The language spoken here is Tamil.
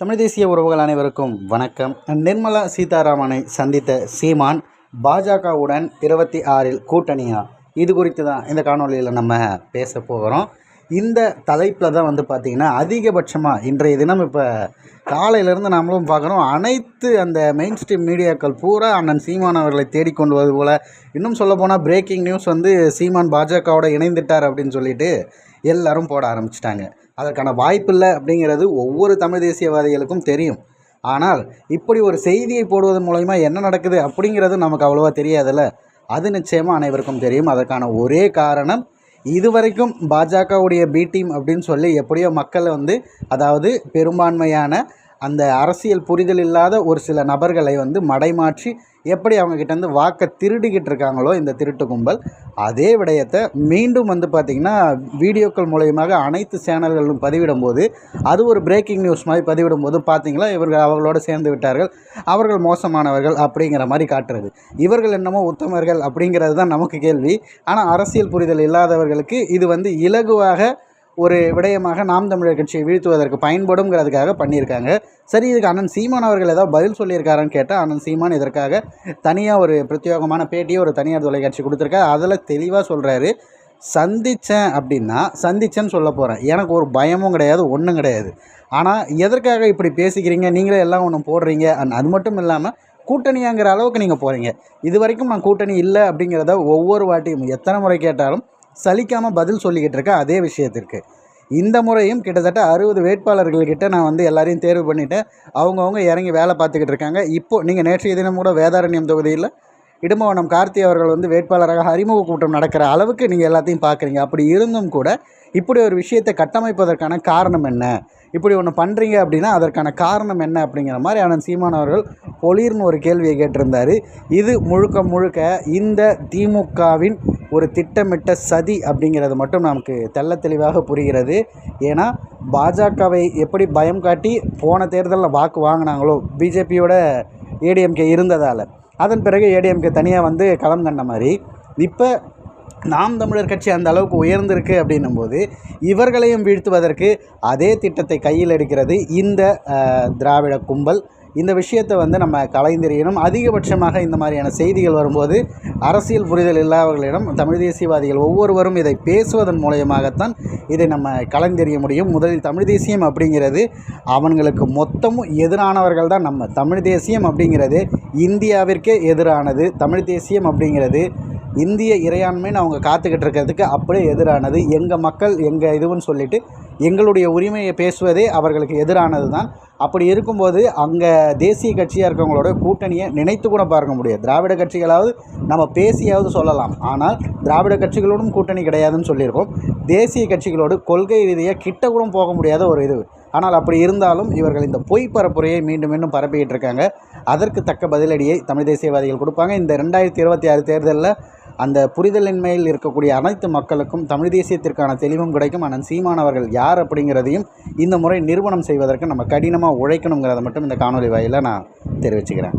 தமிழ் தேசிய உறவுகள் அனைவருக்கும் வணக்கம். நிர்மலா சீதாராமனை சந்தித்த சீமான் பாஜகவுடன் இருபத்தி ஆறில் கூட்டணியா? இது குறித்து தான் இந்த காணொலியில் நம்ம பேச போகிறோம். இந்த தலைப்பில் தான் வந்து பார்த்திங்கன்னா அதிகபட்சமாக இன்றைய தினம் இப்போ காலையிலேருந்து நம்மளும் பார்க்குறோம். அனைத்து அந்த மெயின் ஸ்ட்ரீம் மீடியாக்கள் பூரா அண்ணன் சீமான் அவர்களை தேடிக்கொண்டு வருவது போல் இன்னும் சொல்லப்போனால் பிரேக்கிங் நியூஸ் வந்து சீமான் பாஜகவோட இணைந்துட்டார் அப்படின்னு சொல்லிட்டு எல்லோரும் போட ஆரம்பிச்சிட்டாங்க. அதற்கான வாய்ப்பில்லை அப்படிங்கிறது ஒவ்வொரு தமிழ் தேசியவாதிகளுக்கும் தெரியும். ஆனால் இப்படி ஒரு செய்தியை போடுவதன் மூலயமா என்ன நடக்குது அப்படிங்கிறது நமக்கு அவ்வளோவா தெரியாதுல்ல. அது நிச்சயமாக அனைவருக்கும் தெரியும். அதற்கான ஒரே காரணம் இதுவரைக்கும் பாஜகவுடைய பி டீம் அப்படின்னு சொல்லி எப்படியோ மக்கள் வந்து அதாவது பெரும்பான்மையான அந்த அரசியல் புரிதல் இல்லாத ஒரு சில நபர்களை வந்து மடைமாற்றி எப்படி அவங்கக்கிட்டேருந்து வாக்கை திருடிக்கிட்டு இருக்காங்களோ இந்த திருட்டு கும்பல் அதே விடயத்தை மீண்டும் வந்து பார்த்திங்கன்னா வீடியோக்கள் மூலயமாக அனைத்து சேனல்களும் பதிவிடும்போது அது ஒரு பிரேக்கிங் நியூஸ் மாதிரி பதிவிடும்போது பார்த்திங்களா இவர்கள் அவர்களோடு சேர்ந்து விட்டார்கள் அவர்கள் மோசமானவர்கள் அப்படிங்கிற மாதிரி காட்டுறது. இவர்கள் என்னமோ உத்தமர்கள் அப்படிங்கிறது தான் நமக்கு கேள்வி. ஆனால் அரசியல் புரிதல் இல்லாதவர்களுக்கு இது வந்து இலகுவாக ஒரு விடயமாக நாம் தமிழர் கட்சியை வீழ்த்துவதற்கு பயன்படுங்கிறதுக்காக பண்ணியிருக்காங்க. சரி இதுக்கு அண்ணன் சீமான் அவர்கள் ஏதாவது பதில் சொல்லியிருக்காரான்னு கேட்டால் அண்ணன் சீமான் இதற்காக தனியாக ஒரு பிரத்யேகமான பேட்டியை ஒரு தனியார் தொலைக்காட்சி கொடுத்துருக்காரு. அதில் தெளிவாக சொல்கிறாரு சந்தித்தேன் அப்படின்னா சந்தித்தேன்னு சொல்ல போகிறேன் எனக்கு ஒரு பயமும் கிடையாது ஒன்றும் கிடையாது. ஆனால் எதற்காக இப்படி பேசிக்கிறீங்க? நீங்களே எல்லாம் ஒன்று போடுறீங்க. அண்ட் அது மட்டும் இல்லாமல் கூட்டணியாங்கிற அளவுக்கு நீங்கள் போகிறீங்க இது வரைக்கும் நான் கூட்டணி இல்லை அப்படிங்கிறத ஒவ்வொரு வாட்டியும் எத்தனை முறை கேட்டாலும் சலிக்காமல் பதில் சொல்லிக்கிட்டு இருக்கேன் அதே விஷயத்திற்கு. இந்த முறையும் கிட்டத்தட்ட அறுபது வேட்பாளர்கள்கிட்ட நான் வந்து எல்லாரையும் தேர்வு பண்ணிவிட்டேன் அவங்கவுங்க இறங்கி வேலை பார்த்துக்கிட்டு இருக்காங்க. இப்போது நீங்கள் நேற்றைய தினம் கூட வேதாரண்யம் தொகுதியில் இடும்பவனம் கார்த்தி அவர்கள் வந்து வேட்பாளராக அறிமுக கூட்டம் நடக்கிற அளவுக்கு நீங்கள் எல்லாத்தையும் பார்க்குறீங்க. அப்படி இருந்தும் கூட இப்படி ஒரு விஷயத்தை கட்டமைப்பதற்கான காரணம் என்ன? இப்படி ஒன்று பண்ணுறீங்க அப்படின்னா அதற்கான காரணம் என்ன அப்படிங்கிற மாதிரி அண்ணன் சீமான் அவர்கள் பொலிர்னு ஒரு கேள்வியை கேட்டிருந்தார். இது முழுக்க முழுக்க இந்த திமுகவின் ஒரு திட்டமிட்ட சதி அப்படிங்கிறது மட்டும் நமக்கு தெள்ள தெளிவாக புரிகிறது. ஏன்னா பாஜகவை எப்படி பயம் காட்டி போன தேர்தலில் வாக்கு வாங்கினாங்களோ பிஜேபியோட ஏடிஎம்கே இருந்ததால். அதன் பிறகு ஏடிஎம்கே தனியாக வந்து களம் கண்ட மாதிரி. இப்போ நாம் தமிழர் கட்சி அந்த அளவுக்கு உயர்ந்திருக்கு அப்படின்னும்போது இவர்களையும் வீழ்த்துவதற்கு அதே திட்டத்தை கையில் எடுக்கிறது இந்த திராவிட கும்பல். இந்த விஷயத்தை வந்து நம்ம கலைந்தெறியணும் அதிகபட்சமாக இந்த மாதிரியான செய்திகள் வரும்போது அரசியல் புரிதல் இல்லாதவர்களிடம் தமிழ் தேசியவாதிகள் ஒவ்வொருவரும் இதை பேசுவதன் மூலயமாகத்தான் இதை நம்ம கலைந்தெறிய முடியும். முதலில் தமிழ் தேசியம் அப்படிங்கிறது அவங்களுக்கு மொத்தமும் எதிரானவர்கள் தான் நம்ம. தமிழ் தேசியம் அப்படிங்கிறது இந்தியாவிற்கே எதிரானது. தமிழ் தேசியம் அப்படிங்கிறது இந்திய இறையாண்மைன்னு அவங்க காத்துக்கிட்டு இருக்கிறதுக்கு அப்படியே எதிரானது. எங்கள் மக்கள் எங்கள் இதுன்னு சொல்லிட்டு எங்களுடைய உரிமையை பேசுவதே அவர்களுக்கு எதிரானது தான் அப்படி இருக்கும்போது அங்கே தேசிய கட்சியாக இருக்கவங்களோட கூட்டணியை நினைத்து கூட பார்க்க முடியாது. திராவிட கட்சிகளாவது நம்ம பேசியாவது சொல்லலாம். ஆனால் திராவிட கட்சிகளோடும் கூட்டணி கிடையாதுன்னு சொல்லியிருக்கோம். தேசிய கட்சிகளோடு கொள்கை ரீதியாக கிட்ட கூட போக முடியாத ஒரு இது. ஆனால் அப்படி இருந்தாலும் இவர்கள் இந்த பொய் பரப்புரையை மீண்டும் மீண்டும் பரப்பிக்கிட்டு இருக்காங்க. அதற்கு தக்க பதிலடியை தமிழ் தேசியவாதிகள் கொடுப்பாங்க. இந்த ரெண்டாயிரத்தி இருபத்தி ஆறு தேர்தலில் அந்த புரிதலின்மையில் இருக்கக்கூடிய அனைத்து மக்களுக்கும் தமிழ் தேசியத்திற்கான தெளிவும் கிடைக்கும். அண்ணன் சீமானவர்கள் யார் அப்படிங்கிறதையும் இந்த முறை நிறுவனம் செய்வதற்கு நம்ம கடினமாக உழைக்கணுங்கிறத மட்டும் இந்த காணொலி வாயில நான் தெரிவிச்சுக்கிறேன்.